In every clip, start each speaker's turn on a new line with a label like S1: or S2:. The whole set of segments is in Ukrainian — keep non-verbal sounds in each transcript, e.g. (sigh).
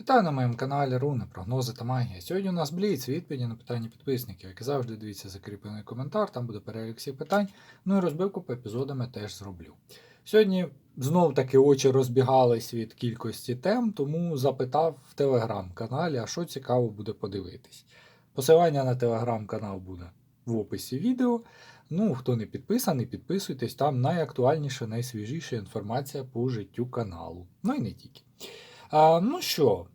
S1: Вітаю на моєму каналі Руни, прогнози та магія. Сьогодні у нас бліц, відповіді на питання підписників. Як і завжди, дивіться закріплений коментар, там буде перелік всіх питань. Ну і розбивку по епізодам теж зроблю. Сьогодні знов таки очі розбігались від кількості тем, тому запитав в телеграм-каналі, а що цікаво буде подивитись. Посилання на телеграм-канал буде в описі відео. Ну, хто не підписаний, підписуйтесь, там найактуальніша, найсвіжіша інформація по життю каналу. Ну і не тільки. А, ну що,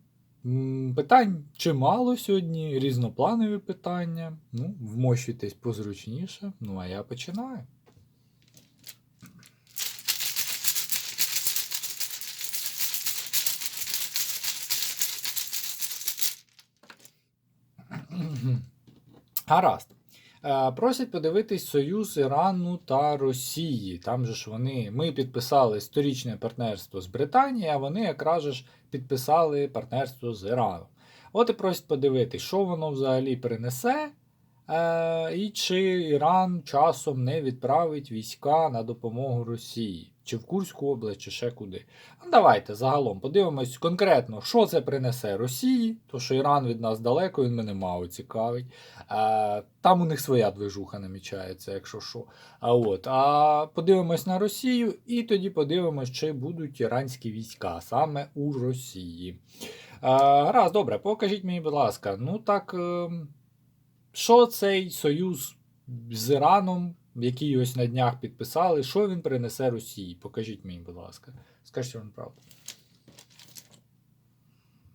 S1: питань чимало сьогодні, різнопланові питання. Ну, вмощуйтесь позручніше. Ну, а я починаю. Гаразд. Е, Просять подивитись Союз Ірану та Росії. Там же ж вони. Ми підписали сторічне партнерство з Британією, а вони якраз ж підписали партнерство з Іраном. От і просять подивитись, що воно взагалі принесе, е, і чи Іран часом не відправить війська на допомогу Росії, чи в Курську область, чи ще куди. Ну, давайте загалом подивимось конкретно, що це принесе Росії, то що Іран від нас далеко, він мене мало цікавить. Там у них своя движуха намічається, якщо що. А от, а подивимось на Росію, і тоді подивимось, чи будуть іранські війська саме у Росії. Гаразд, добре, покажіть мені, будь ласка, ну так, е, що цей союз з Іраном, який ось на днях підписали, що він принесе Росії? Покажіть мені, будь ласка. Скажіть вам правду.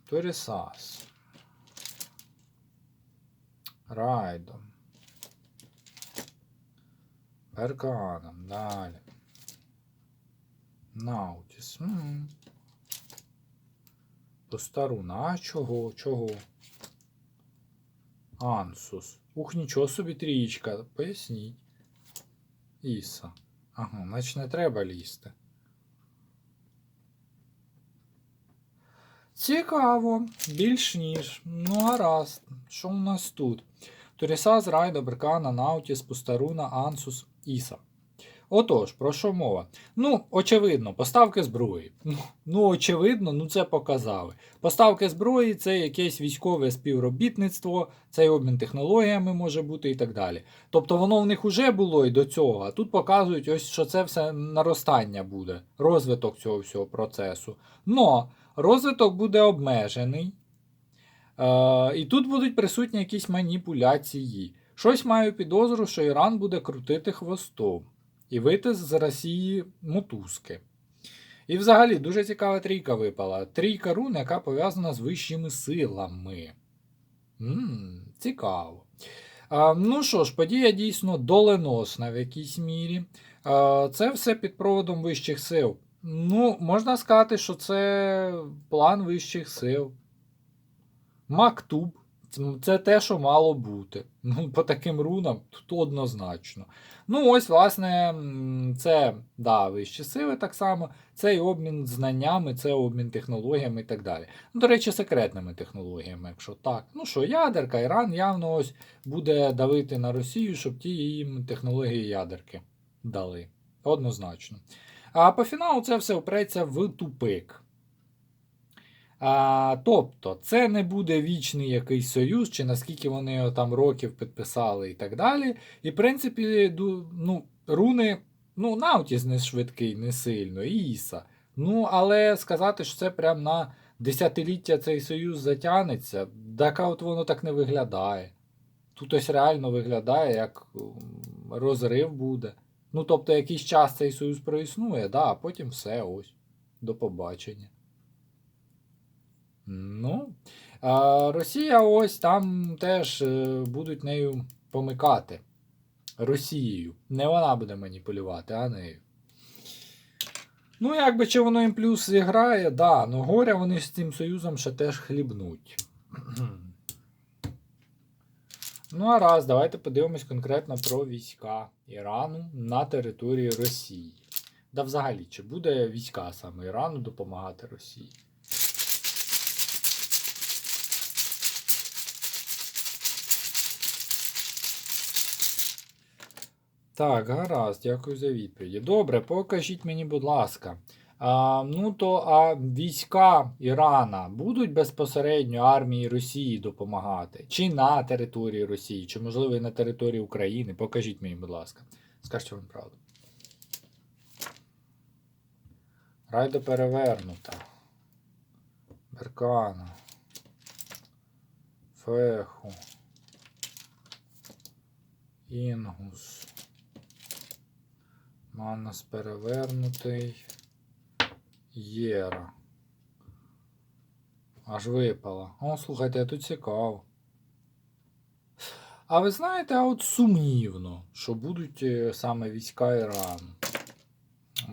S1: Торісас. Райдом. Берканом. Далі. Наутіс. М. Постаруна. А чого? Чого? Ансус. Ух, нічого собі трієчка. Поясніть. Іса. Ага, значить не треба лізти. Цікаво, більш ніж. Ну, гаразд. Що у нас тут? Торісаз, Райда, Беркана, Наутіс, Пустаруна, Ансус, Іса. Отож, про що мова? Ну, очевидно, поставки зброї. Ну, ну, очевидно, ну це показали. Поставки зброї це якесь військове співробітництво, це обмін технологіями може бути і так далі. Тобто воно в них вже було і до цього, а тут показують, ось, що це все наростання буде, розвиток цього всього процесу. Но розвиток буде обмежений. Е, і тут будуть присутні якісь маніпуляції. Щось маю підозру, що Іран буде крутити хвостом і вийти з Росії мотузки. І взагалі дуже цікава трійка випала. Трійка рун, яка пов'язана з вищими силами. Ммм, цікаво. А, ну що ж, подія дійсно доленосна в якійсь мірі. А, це все під проводом вищих сил. Ну, можна сказати, що це план вищих сил. Мактуб. Це те, що мало бути. (laughs) Ну, По таким рунам тут однозначно. Ну, ось, власне, це да, вищі сили так само, це і обмін знаннями, це обмін технологіями і так далі. Ну, До речі, секретними технологіями, якщо так. Ну що, ядерка, Іран явно ось буде давити на Росію, щоб ті їм технології ядерки дали. Однозначно. А по фіналу це все впреться в тупик. А, тобто, це не буде вічний якийсь союз, чи наскільки вони його там років підписали і так далі. І, в принципі, ну, руни, ну, Наутіс не швидкий, не сильно, і Іса. Ну, але сказати, що це прям на десятиліття цей союз затягнеться, так от воно так не виглядає. Тут ось реально виглядає, як розрив буде. Ну, тобто, якийсь час цей союз проіснує, да, а потім все ось. До побачення. Ну, а Росія ось там теж е, будуть нею помикати. Росією. Не вона буде маніпулювати, а нею. Ну, якби чи воно їм плюс зіграє, да, ну горя вони з цим союзом ще теж хлібнуть. Ну, а раз, давайте подивимось конкретно про війська Ірану на території Росії. Да взагалі, чи буде війська саме Ірану допомагати Росії? Так, гаразд, дякую за відповіді. Добре, покажіть мені, будь ласка. А, ну то а війська Ірана будуть безпосередньо армії Росії допомагати? Чи на території Росії, чи можливо і на території України? Покажіть мені, будь ласка. Скажіть вам правду. Райда перевернута. Беркана. Феху. Інгус. Манас перевернутий. Єра. Аж випала. О, слухайте, я тут цікаво. А ви знаєте, а от сумнівно, що будуть е, саме війська Ірану.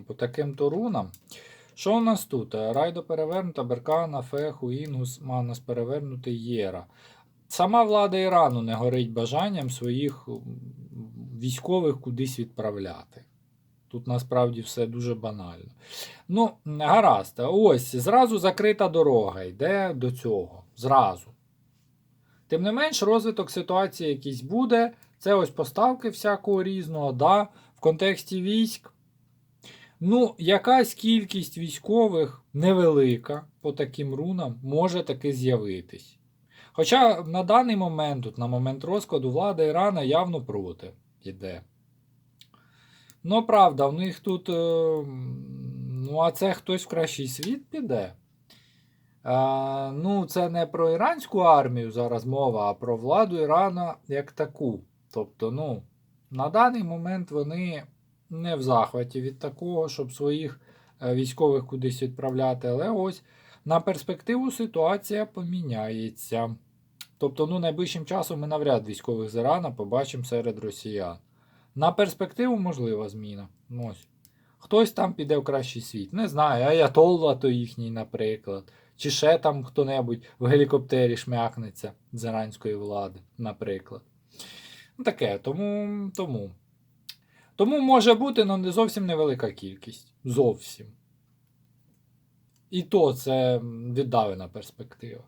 S1: По таким то рунам. Що у нас тут? Е, Райдо перевернута, Беркана, Феху, Інгус, Манас перевернутий Єра. Сама влада Ірану не горить бажанням своїх військових кудись відправляти. Тут насправді все дуже банально. Ну, гаразд, ось зразу закрита дорога йде до цього. Зразу. Тим не менш, розвиток ситуації якийсь буде. Це ось поставки всякого різного, да, в контексті військ. Ну, якась кількість військових невелика по таким рунам може таки з'явитись. Хоча на даний момент, на момент розкладу, влада Ірана явно проти йде. Ну, правда, в них тут. е, Ну, а це хтось в кращий світ піде. А, ну, це не про іранську армію зараз мова, а про владу Ірана як таку. Тобто, ну, на даний момент вони не в захваті від такого, щоб своїх е, військових кудись відправляти. Але ось на перспективу ситуація поміняється. Тобто, ну, найближчим часом ми навряд військових з Ірана побачимо серед росіян. На перспективу можлива зміна. Ось. Хтось там піде в кращий світ. Не знаю, Аятолла то їхній, наприклад. Чи ще там хто-небудь в гелікоптері шмякнеться з іранської влади, наприклад. Ну, таке, тому. Тому, тому може бути, але не зовсім невелика кількість. Зовсім. І то це віддалена перспектива.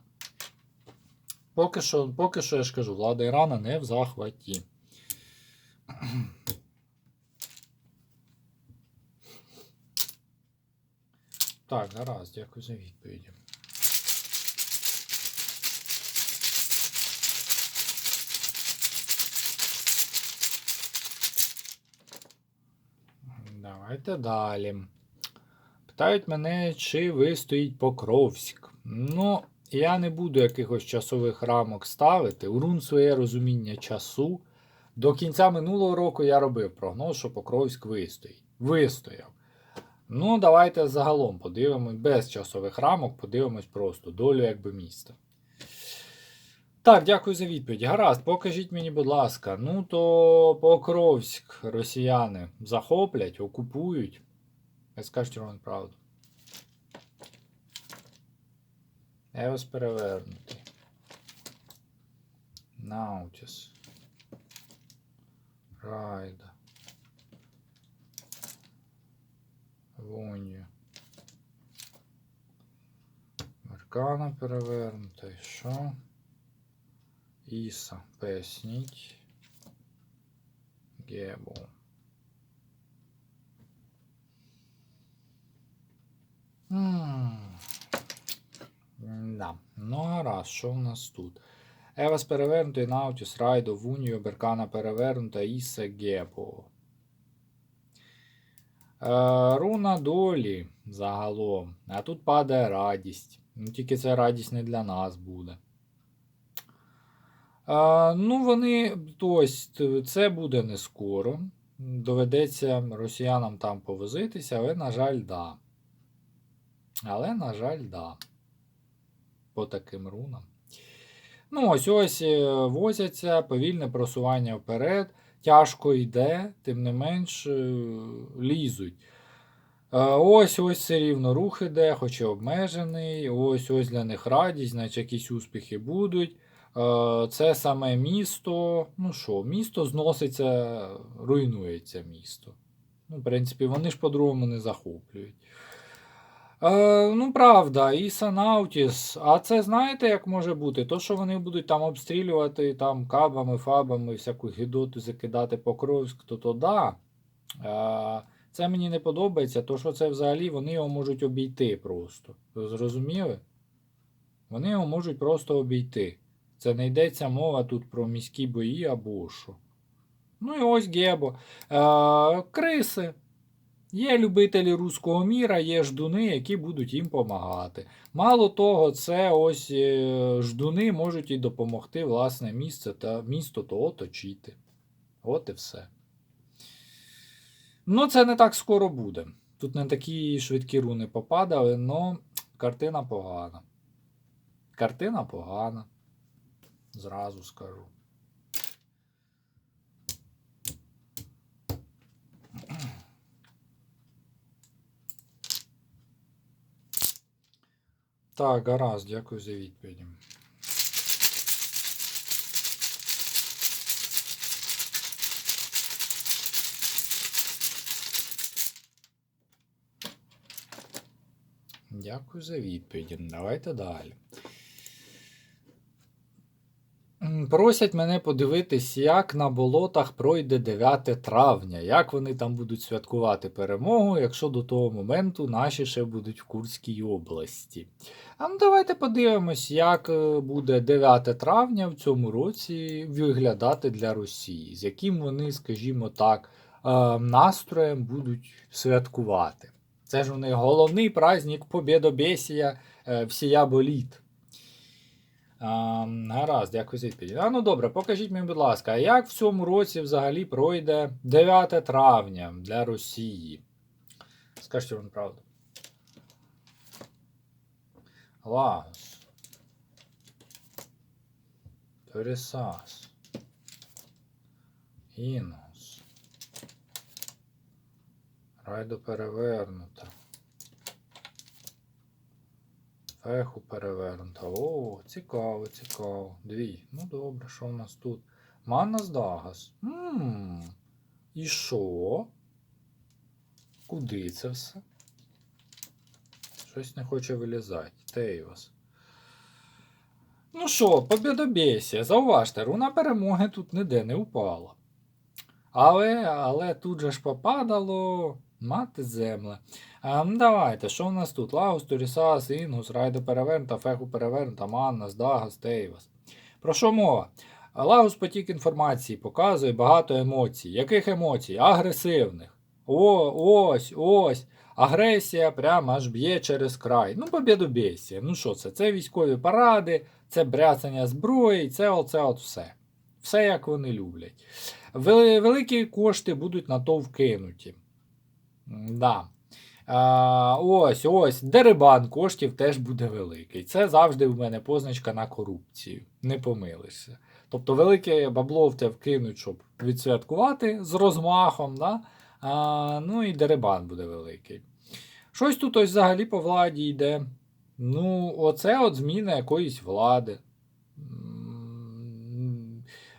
S1: Поки що, поки що я ж кажу, влада Ірана не в захваті. Так, гаразд, дякую за відповіді. Давайте далі. Питають мене, чи вистоїть Покровськ. Ну, я не буду якихось часових рамок ставити. Урун своє розуміння часу. До кінця минулого року я робив прогноз, що Покровськ вистоїть. Вистояв. Ну, давайте загалом подивимось, без часових рамок, подивимось просто долю якби міста. Так, дякую за відповідь. Гаразд, покажіть мені, будь ласка. Ну, то Покровськ росіяни захоплять, окупують. Я скажу вам правду. Евос перевернутий. Наутіс. Райда. Воню. Меркана перевернута. І що? Іса. Поясніть. Гебу. Да. Ну, гаразд, що в нас тут? Евас перевернутий, Наутіс, Райдо, Вунію, Беркана перевернута, Іса, Гебо. Е, руна долі загалом. А тут падає радість. Ну, тільки це радість не для нас буде. Е, ну, вони. Ось, це буде не скоро. Доведеться росіянам там повозитися, але, на жаль, да. Але, на жаль, да. По таким рунам. Ну, ось ось е, возяться, повільне просування вперед. Тяжко йде, тим не менш е, лізуть. Е, Ось ось все рівно рух іде, хоч і обмежений. Ось ось для них радість, значить якісь успіхи будуть. Е, Це саме місто. Ну що, місто зноситься, руйнується місто. Ну, в принципі, вони ж по-другому не захоплюють. Е, ну, правда, і Санаутіс. А це знаєте, як може бути? То, що вони будуть там обстрілювати там кабами, фабами, всяку гідоту закидати Покровськ, то то да. Е, Це мені не подобається, то що це взагалі вони його можуть обійти просто. Зрозуміли? Вони його можуть просто обійти. Це не йдеться мова тут про міські бої або що. Ну і ось Гебо. Е, криси. Є любителі руського міра, є ждуни, які будуть їм допомагати. Мало того, це ось е, ждуни можуть і допомогти власне місце та місто то оточити. От і все. Ну, це не так скоро буде. Тут не такі швидкі руни попадали, але картина погана. Картина погана. Зразу скажу. Так, гаразд, дякую за відповіді. Дякую за відповіді. Давайте далі. М, Просять мене подивитись, як на болотах пройде 9 травня, як вони там будуть святкувати перемогу, якщо до того моменту наші ще будуть в Курській області. А ну давайте подивимось, як е, буде 9 травня в цьому році виглядати для Росії, з яким вони, скажімо так, е, настроєм будуть святкувати. Це ж у них головний праздник Побєдобєсія е, всія боліт. А, гаразд, дякую за відповідь. А ну добре, покажіть мені, будь ласка, як в цьому році взагалі пройде 9 травня для Росії? Скажіть вам правду. Лагос. Торісас. Інос. Райдо перевернута. Феху перевернута. О, цікаво, цікаво. Дві. Ну добре, що в нас тут? Маннас Дагас. Ммм. І що? Куди це все? Щось не хоче вилізати. Тейвас. Ну що, побідобєсія. Зауважте, руна перемоги тут ніде не упала. Але, але тут же ж попадало. Мати земле. А, ну, давайте, що у нас тут? Лагус, Турісас, Інгус, Райдо перевернута, Феху перевернута, Маннас, Дагас, Тейвас. Про що мова? Лагус потік інформації показує багато емоцій. Яких емоцій? Агресивних. О, ось, ось. Агресія прямо аж б'є через край. Ну, побєдобєсія. Ну що це? Це військові паради, це бряцання зброї, це оце от все. Все, як вони люблять. Вели- Великі кошти будуть на то вкинуті. Да. А, ось, ось, дерибан коштів теж буде великий. Це завжди в мене позначка на корупцію. Не помилишся. Тобто велике бабло в те вкинуть, щоб відсвяткувати з розмахом, да? а, ну і дерибан буде великий. Щось тут ось взагалі по владі йде. Ну, оце от зміна якоїсь влади.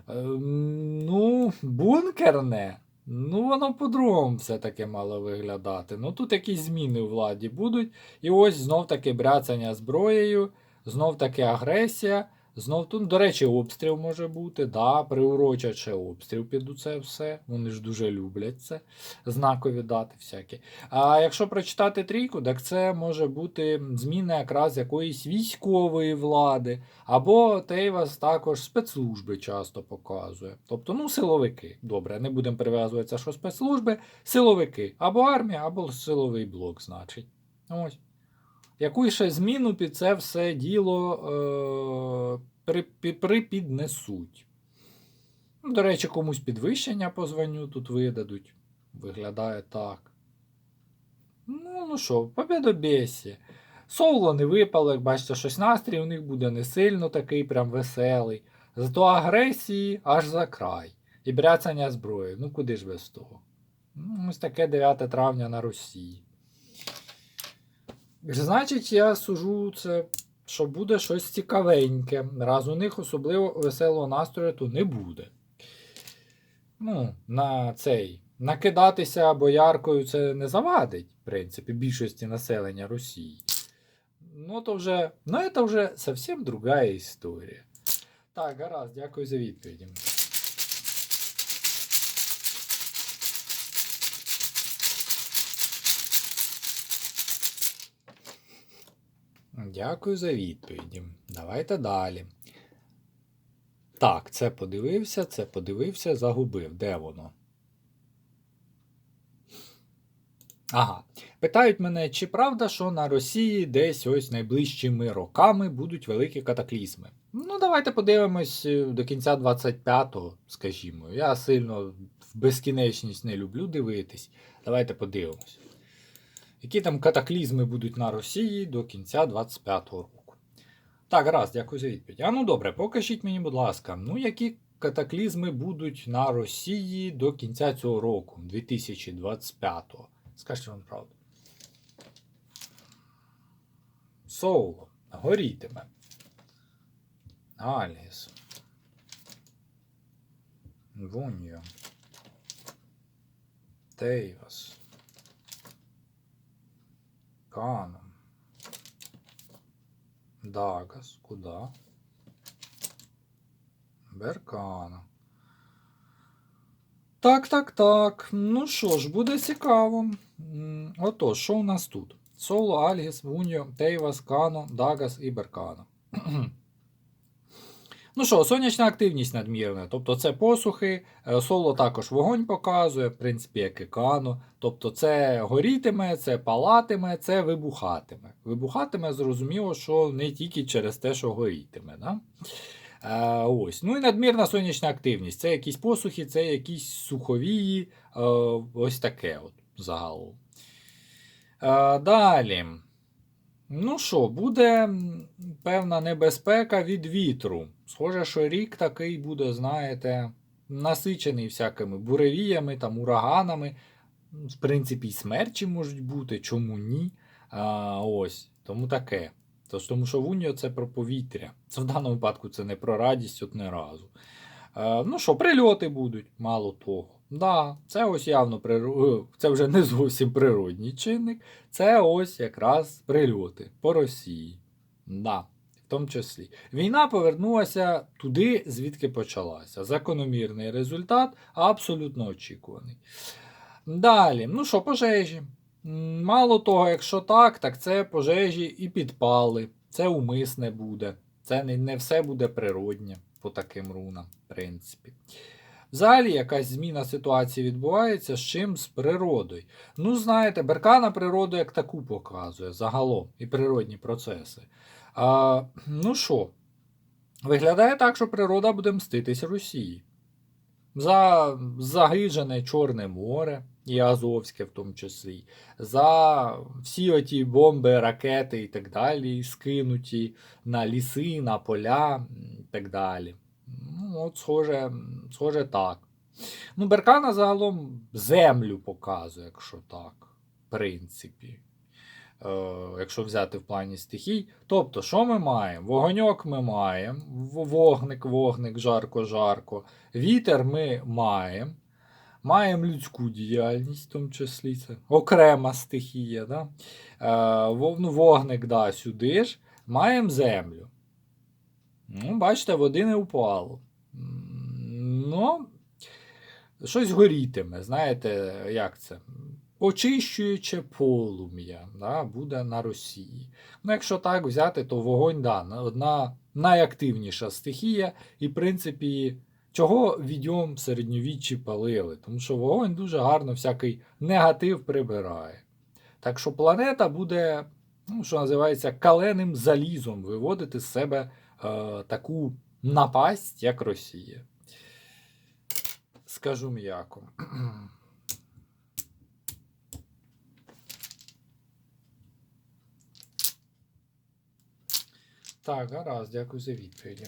S1: Ну, бункерне. Ну, воно по-другому все-таки мало виглядати. Ну тут якісь зміни у владі будуть. І ось знов таки бряцання зброєю, знов таки агресія. Знов тут, до речі, обстріл може бути. Да, приурочать обстріл під це все. Вони ж дуже люблять це. Знакові дати всякі. А якщо прочитати трійку, так це може бути зміна якраз якоїсь військової влади. Або Тейвас також спецслужби часто показує. Тобто, ну, силовики. Добре, не будемо прив'язуватися, що спецслужби, силовики. Або армія, або силовий блок, значить. Ось. Яку ще зміну під це все діло е, припіднесуть. Ну, До речі, комусь підвищення по званню тут видадуть. Виглядає так. Ну, ну що, побєдобєсі. Соло не випало, як бачите, щось настрій у них буде не сильно такий прям веселий. Зато агресії аж за край. І бряцання зброї. Ну куди ж без того? Ну, ось таке 9 травня на Росії. Значить, я сужу це, що буде щось цікавеньке. Раз у них особливо веселого настрою то не буде. Ну, на цей. Накидатися бояркою це не завадить, в принципі, більшості населення Росії. Ну, то вже, ну, це вже зовсім другая історія. Так, гаразд, дякую за відповіді. Дякую за відповіді. Давайте далі. Так, це подивився, це подивився, загубив. Де воно? Ага. Питають мене, чи правда, що на Росії десь ось найближчими роками будуть великі катаклізми? Ну, давайте подивимось е, до кінця 25-го, скажімо. Я сильно в безкінечність не люблю дивитись. Давайте подивимось. Які там катаклізми будуть на Росії до кінця 25-го року? Так, раз, дякую за відповідь. А ну добре, покажіть мені, будь ласка, ну які катаклізми будуть на Росії до кінця цього року, 2025-го? Скажіть вам правду. Соло. Горітиме. Аліс. Вуньо. Тейвас. Каном. Дагас. Куда? Беркана. Так, так, так. Ну що ж, буде цікаво. Отож, що у нас тут? Соло, Альгіс, Вуньо, Тейвас, Кано, Дагас і Беркано. (clears throat) Ну що, сонячна активність надмірна, тобто це посухи, е, соло також вогонь показує, в принципі, як і кано. Тобто це горітиме, це палатиме, це вибухатиме. Вибухатиме, зрозуміло, що не тільки через те, що горітиме. Да? Е, ось. Ну і надмірна сонячна активність. Це якісь посухи, це якісь суховії, е, ось таке от загалом. Далі. Ну що, буде певна небезпека від вітру. Схоже, що рік такий буде, знаєте, насичений всякими буревіями, там, ураганами. В принципі, і смерчі можуть бути, чому ні. А, ось, тому таке. Тож, тому що Вуньо це про повітря. Це в даному випадку це не про радість, от не разу. Е, ну що, прильоти будуть, мало того. Да, це ось явно приро- е, це вже не зовсім природній чинник. Це ось якраз прильоти по Росії. Да, в тому числі. Війна повернулася туди, звідки почалася. Закономірний результат, абсолютно очікуваний. Далі, ну що, пожежі. Мало того, якщо так, так це пожежі і підпали. Це умисне буде. Це не, не все буде природнє по таким рунам, в принципі. Взагалі, якась зміна ситуації відбувається з чим? З природою. Ну, знаєте, беркана природу як таку показує загалом і природні процеси. А, ну що, виглядає так, що природа буде мститись Росії. За загижене Чорне море і Азовське в тому числі, за всі оті бомби, ракети і так далі, скинуті на ліси, на поля і так далі. Ну, от, схоже, схоже так. Ну, Беркана загалом землю показує, якщо так, в принципі. Е, якщо взяти в плані стихій. Тобто, що ми маємо? Вогоньок ми маємо, вогник, вогник, жарко, жарко. Вітер ми маємо. Маємо людську діяльність, в тому числі це окрема стихія. Да? Е, ну, вогник, да, сюди ж. Маємо землю. Ну, бачите, води не упало. Ну, щось горітиме, знаєте, як це? Очищуюче полум'я да, буде на Росії. Ну, якщо так взяти, то вогонь да, одна найактивніша стихія, і, в принципі, чого відьом середньовіччі палили? Тому що вогонь дуже гарно всякий негатив прибирає. Так що планета буде, ну, що називається, каленим залізом виводити з себе е, таку напасть, як Росія. Скажу м'яко. Так, гаразд, дякую за відповіді.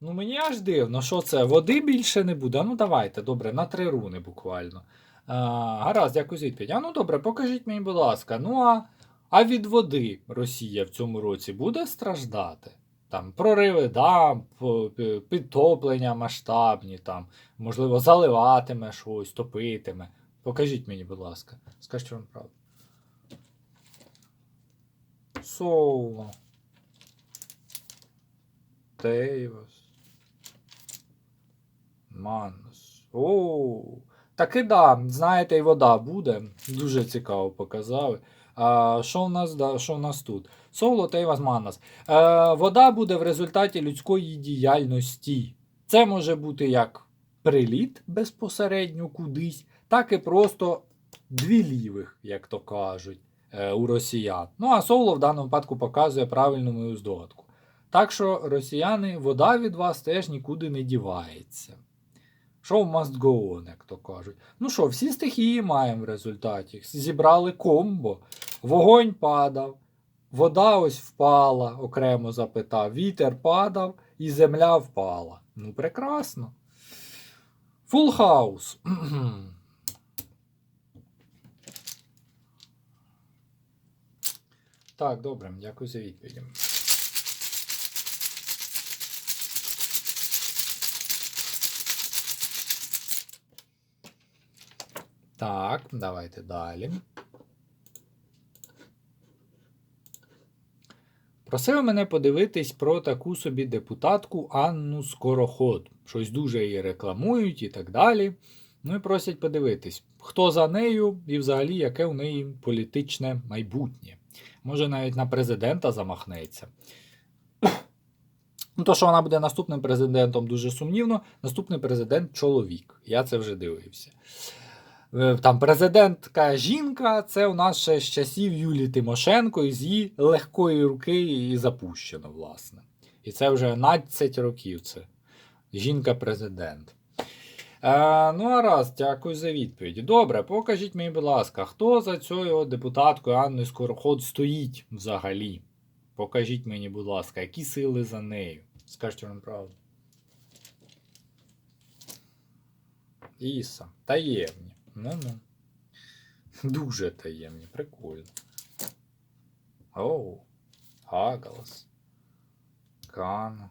S1: Ну, мені аж дивно, що це? Води більше не буде. А Ну, давайте, добре, на три руни буквально. А, гаразд, дякую за відповідь. А ну добре, покажіть мені, будь ласка. Ну а, а від води Росія в цьому році буде страждати? Там прориви дамб, п- підтоплення масштабні, там, можливо, заливатиме щось, топитиме. Покажіть мені, будь ласка. Скажіть вам правду. Соло. Тейвас. Манус. О, таки да, знаєте, і вода буде. Дуже цікаво показали. А, що, в нас, да, що в нас тут? Соло Тейвас Маннас. Е, вода буде в результаті людської діяльності. Це може бути як приліт безпосередньо кудись, так і просто дві лівих, як то кажуть, е, у росіян. Ну а соло в даному випадку показує правильну мою здогадку. Так що, росіяни, вода від вас теж нікуди не дівається. Show must go on, як то кажуть. Ну що, всі стихії маємо в результаті. Зібрали комбо. Вогонь падав, вода ось впала, окремо запитав. Вітер падав і земля впала. Ну, прекрасно. Full house. (clears throat) Так, добре, дякую за відповіді. Так, давайте далі. Просили мене подивитись про таку собі депутатку Анну Скороход. Щось дуже її рекламують і так далі. Ну і просять подивитись, хто за нею і взагалі яке у неї політичне майбутнє. Може навіть на президента замахнеться. Ну, то, що вона буде наступним президентом, дуже сумнівно. Наступний президент чоловік. Я це вже дивився. Е, Там президентка жінка, це у нас ще з часів Юлії Тимошенко, і з її легкої руки і запущено, власне. І це вже 11 років. Це жінка-президент. Е, ну, а раз, дякую за відповіді. Добре, покажіть мені, будь ласка, хто за цією депутаткою Анною Скороход стоїть взагалі? Покажіть мені, будь ласка, які сили за нею? Скажіть вам правду. Іса. Таємні. Ну-ну. (laughs) Дуже таємні, прикольно. Оу. Агалас. Кан.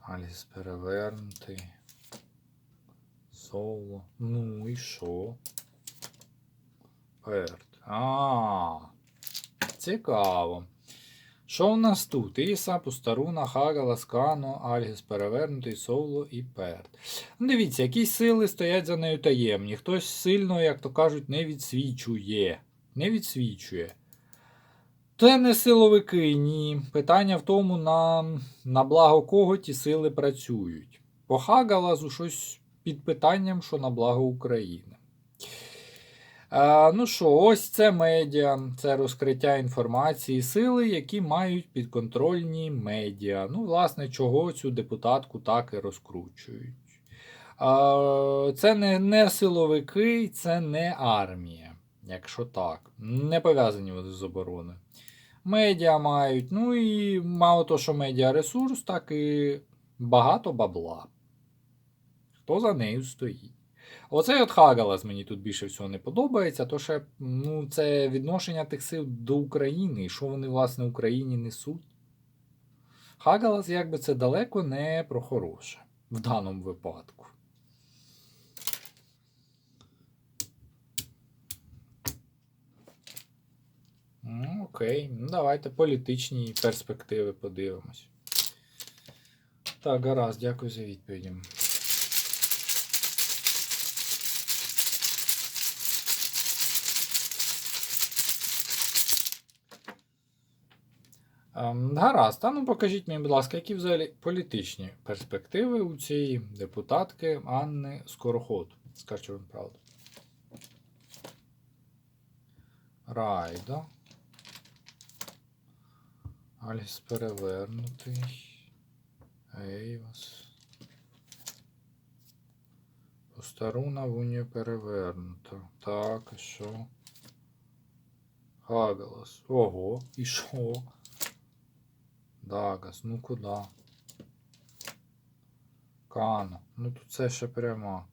S1: Аліс перевернутий. Соло. Ну і що? Перт. А. Цікаво. Що у нас тут? Іса, Пустаруна, Хагала, Скано, Альгіс перевернутий, Соло і Перт. Ну, Дивіться, якісь сили стоять за нею таємні. Хтось сильно, як то кажуть, не відсвічує. Не відсвічує. Це не силовики, ні. Питання в тому, на, на благо кого ті сили працюють. По Хагалазу щось під питанням, що на благо України. Е, ну що, ось це медіа, це розкриття інформації, сили, які мають підконтрольні медіа. Ну, власне, чого цю депутатку так і розкручують. Е, це не, не силовики, це не армія, якщо так. Не пов'язані вони з обороною. Медіа мають, ну і мало то, що медіа ресурс, так і багато бабла. Хто за нею стоїть? Оцей от Хагалас мені тут більше всього не подобається, то що ну, це відношення тих сил до України, і що вони, власне, Україні несуть. Хагалас, якби це далеко не про хороше в даному випадку. Ну, окей, ну давайте політичні перспективи подивимось. Так, гаразд, дякую за відповіді. Гаразд, а ну покажіть мені, будь ласка, які взагалі політичні перспективи у цієї депутатки Анни Скороход. Скажіть вам правду. Райда. Альс перевернутий. Ейвас. Постаруна в унію перевернута. Так, і що? Хагалас. Ого, і що? Дагас, ну куди? Кана. Ну тут це ще прямо.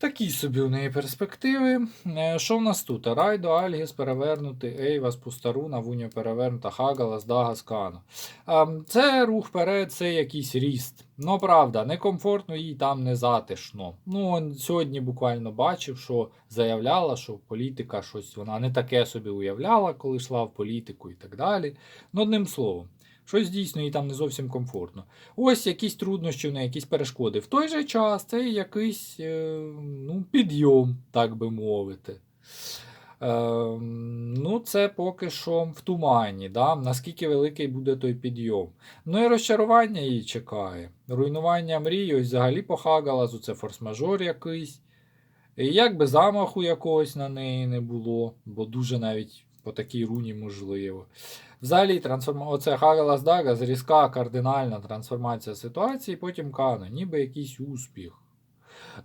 S1: Такі собі у неї перспективи. Е, Що в нас тут? Райдо, Альгіс перевернути, Ейвас, Пустаруна, Вуня перевернута, Хагалас, Дагас, Кано. Ем, Це рух вперед, це якийсь ріст. Ну, правда, некомфортно їй там не затишно. Ну, сьогодні буквально бачив, що заявляла, що політика щось вона не таке собі уявляла, коли йшла в політику і так далі. Ну, одним словом, Щось дійсно їй там не зовсім комфортно. Ось якісь труднощі, в неї, якісь перешкоди. В той же час це якийсь е, ну, підйом, так би мовити. Е, ну, це поки що в тумані, да? наскільки великий буде той підйом. Ну і розчарування її чекає. Руйнування мрії, ось взагалі похагала, це форс-мажор якийсь. І як би замаху якогось на неї не було, бо дуже навіть по такій руні можливо. Взагалі, трансформа... оце Хагалас Дагас, різка кардинальна трансформація ситуації, потім Кана, ніби якийсь успіх.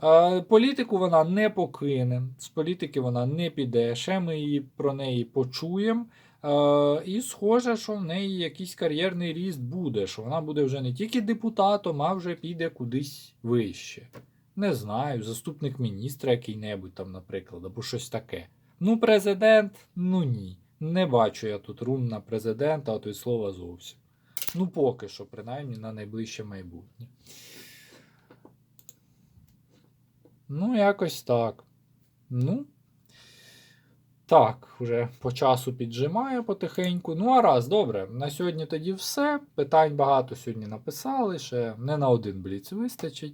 S1: Е, політику вона не покине, з політики вона не піде. Ще ми її про неї почуємо. Е, і схоже, що в неї якийсь кар'єрний ріст буде, що вона буде вже не тільки депутатом, а вже піде кудись вище. Не знаю, заступник міністра який-небудь там, наприклад, або щось таке. Ну, президент, ну ні. Не бачу я тут рун на президента, то й слова зовсім. Ну, поки що, принаймні, на найближче майбутнє. Ну, якось так. Ну. Так, вже по часу піджимає потихеньку. Ну, а раз, добре. На сьогодні тоді все. Питань багато сьогодні написали, ще не на один бліц вистачить.